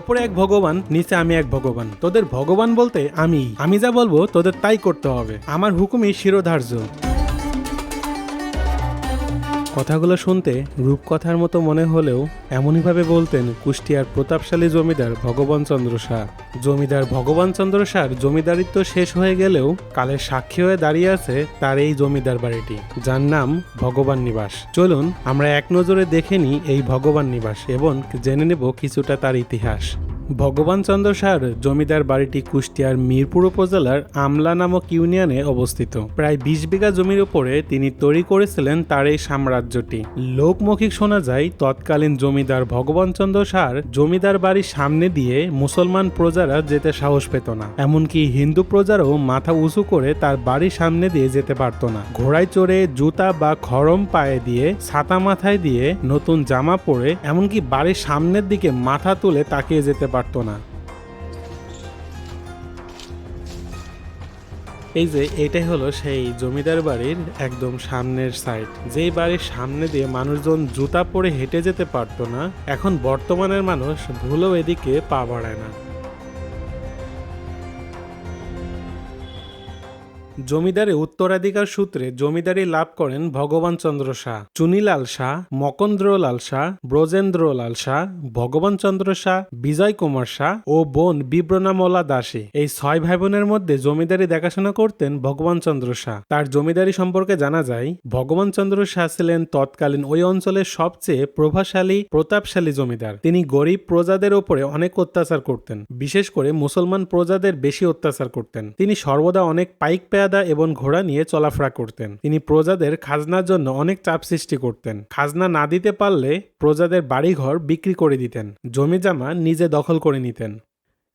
ওপরে এক ভগবান, নিচে আমি এক ভগবান। তোদের ভগবান বলতে আমি আমি যা বলব তোদের তাই করতে হবে। আমার হুকুমই শিরোধার্য। কথাগুলো শুনতে রূপকথার মতো মনে হলেও এমনইভাবে বলতেন কুষ্টিয়ার প্রতাপশালী জমিদার ভগবান চন্দ্র শাহ জমিদার ভগবান চন্দ্র শাহর জমিদারিত্ব শেষ হয়ে গেলেও কালের সাক্ষী হয়ে দাঁড়িয়ে আছে তার এই জমিদার বাড়িটি, যার নাম ভগবান নিবাস। চলুন আমরা এক নজরে দেখে নিই এই ভগবান নিবাস এবং জেনে নেব কিছুটা তার ইতিহাস। ভগবান চন্দ্র শাহর জমিদার বাড়িটি কুষ্টিয়ার মিরপুর উপজেলার আমলা নামক ইউনিয়নে অবস্থিত। প্রায় বিশ বিঘা জমির উপরে তিনি তৈরি করেছিলেন তার এই সাম্রাজ্যটি। লোকমৌখিক শোনা যায়, তৎকালীন জমিদার ভগবান চন্দ্র শাহর জমিদার বাড়ির সামনে দিয়ে মুসলমান প্রজারা যেতে সাহস পেত না। এমনকি হিন্দু প্রজারাও মাথা উঁচু করে তার বাড়ির সামনে দিয়ে যেতে পারত না। ঘোড়ায় চড়ে জুতা বা খরম পায়ে দিয়ে, ছাতা মাথায় দিয়ে নতুন জামা পরে, এমনকি বাড়ির সামনের দিকে মাথা তুলে তাকিয়ে যেতে পারত না। এই যে, এটাই হলো সেই জমিদার বাড়ির একদম সামনের সাইড যেই বাড়ির সামনে দিয়ে মানুষজন জুতা পরে হেঁটে যেতে পারতো না, এখন বর্তমানের মানুষ ভুলেও এদিকে পা বাড়ায় না। জমিদারে উত্তরাধিকার সূত্রে জমিদারি লাভ করেন ভগবান চন্দ্র শাহ। চুনিলাল শাহ, মকন্দ্রলাল শাহ, ব্রজেন্দ্রলাল শাহ, ভগবান চন্দ্র শাহ, বিজয় কুমার শাহ ও বোন বিব্রনামলা দাসী। এই ছয় ভাই বোনের মধ্যে জমিদারি দেখাশোনা করতেন ভগবান চন্দ্র শাহ। তার জমিদারি সম্পর্কে জানা যায়, ভগবান চন্দ্র শাহ ছিলেন তৎকালীন ওই অঞ্চলের সবচেয়ে প্রভাবশালী, প্রতাপশালী জমিদার। তিনি গরিব প্রজাদের ওপরে অনেক অত্যাচার করতেন, বিশেষ করে মুসলমান প্রজাদের বেশি অত্যাচার করতেন। তিনি সর্বদা অনেক পাইক পেয়াদা এবং ঘোড়া নিয়ে চলাফেরা করতেন। তিনি প্রজাদের খাজনার জন্য অনেক চাপ সৃষ্টি করতেন। খাজনা না দিতে পারলে প্রজাদের বাড়িঘর বিক্রি করে দিতেন। জমি জামা নিজে দখল করে নিতেন।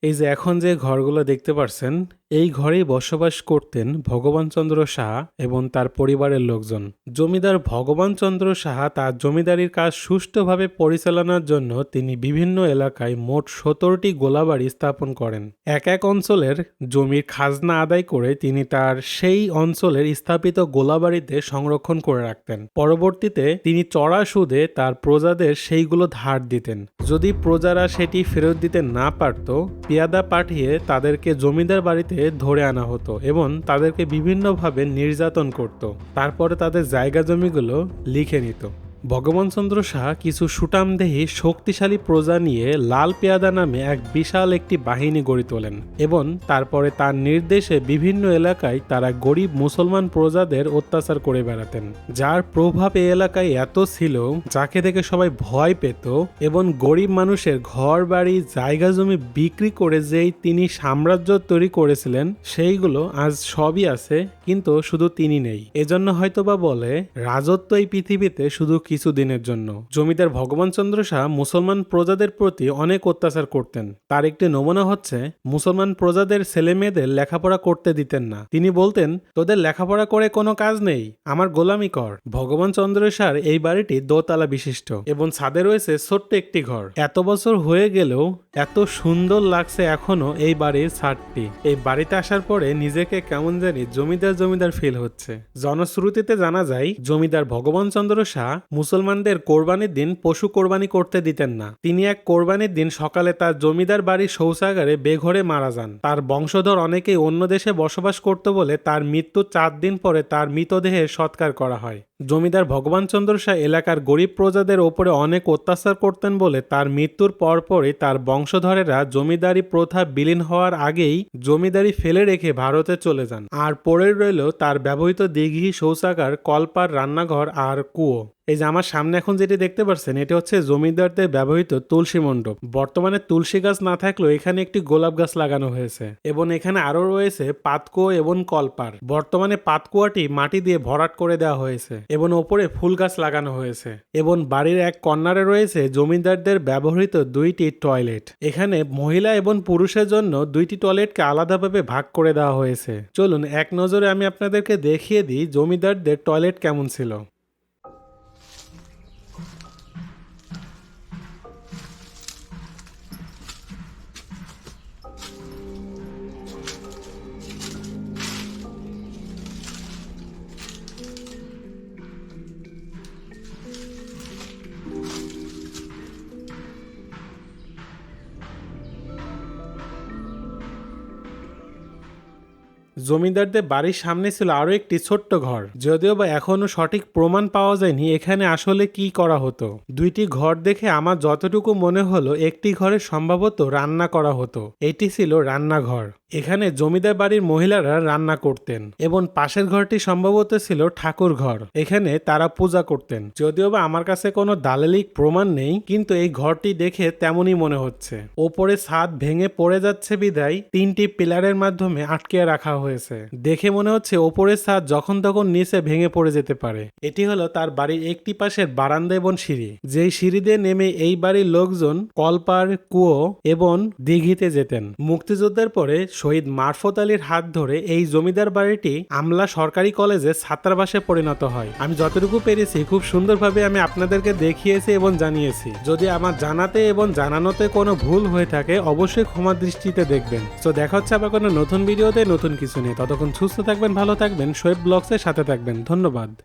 এই যে এখন যে ঘরগুলো দেখতে পারছেন এই ঘরেই বসবাস করতেন ভগবান চন্দ্র সাহা এবং তার পরিবারের লোকজন। জমিদার ভগবান চন্দ্র সাহা তার জমিদারির কাজ সুষ্ঠুভাবে পরিচালনার জন্য তিনি বিভিন্ন এলাকায় মোট সতেরোটি গোলাবাড়ি স্থাপন করেন। এক এক অঞ্চলের জমির খাজনা আদায় করে তিনি তার সেই অঞ্চলের স্থাপিত গোলাবাড়িতে সংরক্ষণ করে রাখতেন। পরবর্তীতে তিনি চড়া সুদে তার প্রজাদের সেইগুলো ধার দিতেন। যদি প্রজারা সেটি ফেরত দিতে না পারত, পেয়াদা পাঠিয়ে তাদেরকে জমিদার বাড়িতে ধরে আনা হতো এবং তাদেরকে বিভিন্নভাবে নির্যাতন করত। তারপরে তাদের জায়গা জমিগুলো লিখে নিত। ভগবান চন্দ্র শাহ কিছু সুটাম সুটামদেহী, শক্তিশালী প্রজা নিয়ে লাল পেয়াদা নামে এক বিশাল একটি বাহিনী গড়ে তোলেন এবং তারপরে তার নির্দেশে বিভিন্ন এলাকায় তারা গরিব মুসলমান প্রজাদের অত্যাচার করে বেড়াতেন। যার প্রভাব এই এলাকায় এত ছিল, যাকে দেখে সবাই ভয় পেত এবং গরিব মানুষের ঘর বাড়ি জায়গা জমি বিক্রি করে যেই তিনি সাম্রাজ্য তৈরি করেছিলেন, সেইগুলো আজ সবই আছে, কিন্তু শুধু তিনি নেই। এজন্য হয়তোবা বলে, রাজত্ব এই পৃথিবীতে শুধু কিছু দিনের জন্য। জমিদার ভগবান চন্দ্র শাহ মুসলমান প্রজাদের প্রতি অনেক অত্যাচার করতেন। তার একটি নমুনা হচ্ছে, মুসলমান প্রজাদের ছেলে মেয়েদের লেখাপড়া করতে দিতেন না। তিনি বলতেন, তোদের লেখাপড়া করে কোনো কাজ নেই, আমার গোলামি কর। ভগবান চন্দ্র শাহর এই বাড়িটি দোতলা বিশিষ্ট এবং ছাদে রয়েছে ছোট্ট একটি ঘর। এত বছর হয়ে গেলেও এত সুন্দর লাগছে এখনও এই বাড়ির ছাদটি। এই বাড়িতে আসার পরে নিজেকে কেমন জানি জমিদার জমিদার ফিল হচ্ছে। জনশ্রুতিতে জানা যায়, জমিদার ভগবান চন্দ্র শাহ মুসলমানদের কোরবানির দিন পশু কোরবানি করতে দিতেন না। তিনি এক কোরবানির দিন সকালে তার জমিদার বাড়ির শৌচাগারে বেঘরে মারা যান। তার বংশধর অনেকেই অন্য দেশে বসবাস করত বলে তার মৃত্যু চার দিন পরে তার মৃতদেহের সৎকার করা হয়। জমিদার ভগবান চন্দ্র শাহ এলাকার গরিব প্রজাদের ওপরে অনেক অত্যাচার করতেন বলে তার মৃত্যুর পরপরই তার বংশধরেরা জমিদারি প্রথা বিলীন হওয়ার আগেই জমিদারি ফেলে রেখে ভারতে চলে যান। আর পড়ে রইল তার ব্যবহৃত দিঘি, শৌচাগার, কলপার, রান্নাঘর আর কুয়ো। এই যে আমার সামনে এখন যেটি দেখতে পাচ্ছেন, এটি হচ্ছে জমিদারদের ব্যবহৃত তুলসী মণ্ডপ। বর্তমানে তুলসী গাছ না থাকলেও এখানে একটি গোলাপ গাছ লাগানো হয়েছে এবং এখানে আরও রয়েছে পাতকুয়ো এবং কলপার। বর্তমানে পাতকুয়াটি মাটি দিয়ে ভরাট করে দেওয়া হয়েছে। এবং ওপরে ফুল গাছ লাগানো হয়েছে এবং বাড়ির এক কর্নারে রয়েছে জমিদারদের ব্যবহৃত দুইটি টয়লেট। এখানে মহিলা এবং পুরুষের জন্য দুইটি টয়লেটকে আলাদাভাবে ভাগ করে দেওয়া হয়েছে। চলুন, এক নজরে আমি আপনাদেরকে দেখিয়ে দিই জমিদারদের টয়লেট কেমন ছিল। জমিদারদের বাড়ির সামনে ছিল আরও একটি ছোট্ট ঘর। যদিও বা এখনও সঠিক প্রমাণ পাওয়া যায়নি, এখানে আসলে কি করা হতো। দুইটি ঘর দেখে আমার যতটুকু মনে হলো, একটি ঘরে সম্ভবত রান্না করা হতো। এটি ছিল রান্নাঘর। এখানে জমিদার বাড়ির মহিলারা রান্না করতেন এবং পাশের ঘরটি সম্ভবত ছিল ঠাকুর ঘর। এখানে তারা পূজা করতেন। যদিও বা আমার কাছে কোনো দালালিক প্রমাণ নেই, কিন্তু এই ঘরটি দেখে তেমনই মনে হচ্ছে। ওপরে ছাদ ভেঙে পড়ে যাচ্ছে বিদায়, তিনটি পিলারের মাধ্যমে আটকে রাখা হয়েছে। দেখে মনে হচ্ছে ওপরের ছাদ যখন তখন নিচে ভেঙে পড়ে যেতে পারে। এটি হলো তার বাড়ির একটি পাশের বারান্দা এবং সিঁড়ি। যেই সিঁড়ি দিয়ে নেমে এই বাড়ির লোকজন কলপার, কুয়ো এবং দিঘিতে যেতেন। মুক্তিযুদ্ধের পরে শহীদ মারফত আলীর হাত ধরে এই জমিদার বাড়িটি আমলা সরকারি কলেজে ছাত্রাবাসে পরিণত হয়। আমি যতটুকু পেরেছি, খুব সুন্দরভাবে আমি আপনাদেরকে দেখিয়েছি এবং জানিয়েছি। যদি আমার জানাতে এবং জানানোতে কোনো ভুল হয়ে থাকে, অবশ্যই ক্ষমা দৃষ্টিতে দেখবেন। তো দেখা হচ্ছে আবার কোনো নতুন ভিডিওতে, নতুন কিছু নিয়ে। ততক্ষণ সুস্থ থাকবেন, ভালো থাকবেন। শোয়েব ব্লগসের সাথে থাকবেন। ধন্যবাদ।